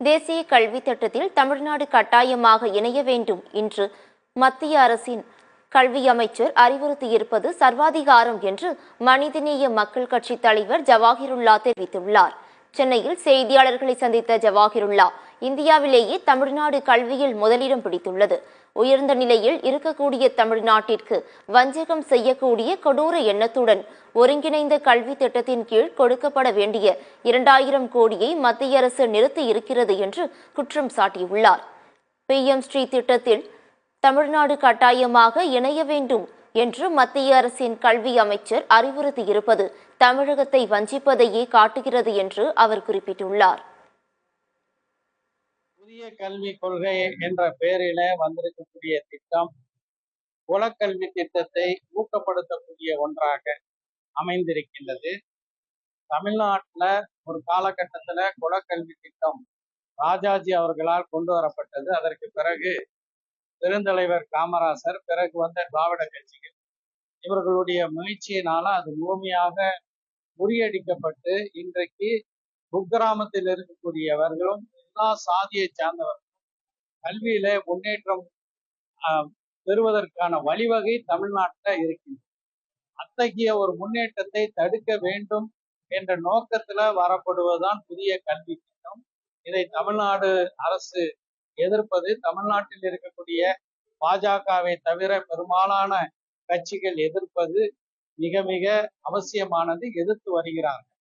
தேசிய கல்வி திட்டத்தில் தமிழ்நாடு கட்டாயமாக இணைய வேண்டும் என்று மத்திய அரசின் கல்வி அமைச்சர் அறிவுறுத்தியிருப்பது சர்வாதிகாரம் என்று மனிதநேய மக்கள் கட்சி தலைவர் ஜவாஹிருல்லா தெரிவித்துள்ளார். சென்னையில் செய்தியாளர்களை சந்தித்த ஜவாஹிருல்லா இந்தியாவிலேயே தமிழ்நாடு கல்வியில் முதலிடம் பிடித்துள்ளது. உயர்ந்த நிலையில் இருக்கக்கூடிய தமிழ்நாட்டிற்கு வஞ்சகம் செய்யக்கூடிய கொடூர எண்ணத்துடன் ஒருங்கிணைந்த கல்வி திட்டத்தின் கீழ் கொடுக்கப்பட வேண்டிய இரண்டாயிரம் கோடியை மத்திய அரசு நிறுத்தி இருக்கிறது என்று குற்றம் சாட்டியுள்ளார். பிஎம் ஸ்ரீ திட்டத்தில் தமிழ்நாடு கட்டாயமாக இணைய வேண்டும் என்று மத்திய அரசின் கல்வி அமைச்சர் அறிவுறுத்தியிருப்பது தமிழகத்தை வஞ்சிப்பதையே காட்டுகிறது என்று அவர் குறிப்பிட்டுள்ளார். புதிய கல்விக் கொள்கை என்ற பெயரில வந்திருக்கக்கூடிய திட்டம் குலக்கல்வி திட்டத்தை ஊக்கப்படுத்தக்கூடிய ஒன்றாக அமைந்திருக்கின்றது. தமிழ்நாட்டில் ஒரு காலகட்டத்தில் குலக்கல்வி திட்டம் ராஜாஜி அவர்களால் கொண்டு வரப்பட்டது. அதற்கு பிறகு பெருந்தலைவர் காமராசர் பிறகு வந்த திராவிட கட்சிகள். இவர்களுடைய முயற்சியினால அது முழுமையாக முறியடிக்கப்பட்டு இன்றைக்கு குக்கிராமத்தில் இருக்கக்கூடியவர்களும் எல்லா சாதியை சார்ந்தவர். கல்வியில முன்னேற்றம் பெறுவதற்கான வழிவகை தமிழ்நாட்டில் இருக்கின்றது. அத்தகைய ஒரு முன்னேற்றத்தை தடுக்க வேண்டும் என்ற நோக்கத்துல வரப்படுவதுதான் புதிய கல்வி திட்டம். இதை தமிழ்நாடு அரசு எதிர்ப்பது. தமிழ்நாட்டில் இருக்கக்கூடிய பாஜகவை தவிர பெரும்பாலான கட்சிகள் எதிர்ப்பது மிக மிக அவசியமானது எதிர்த்து வருகிறார்கள்.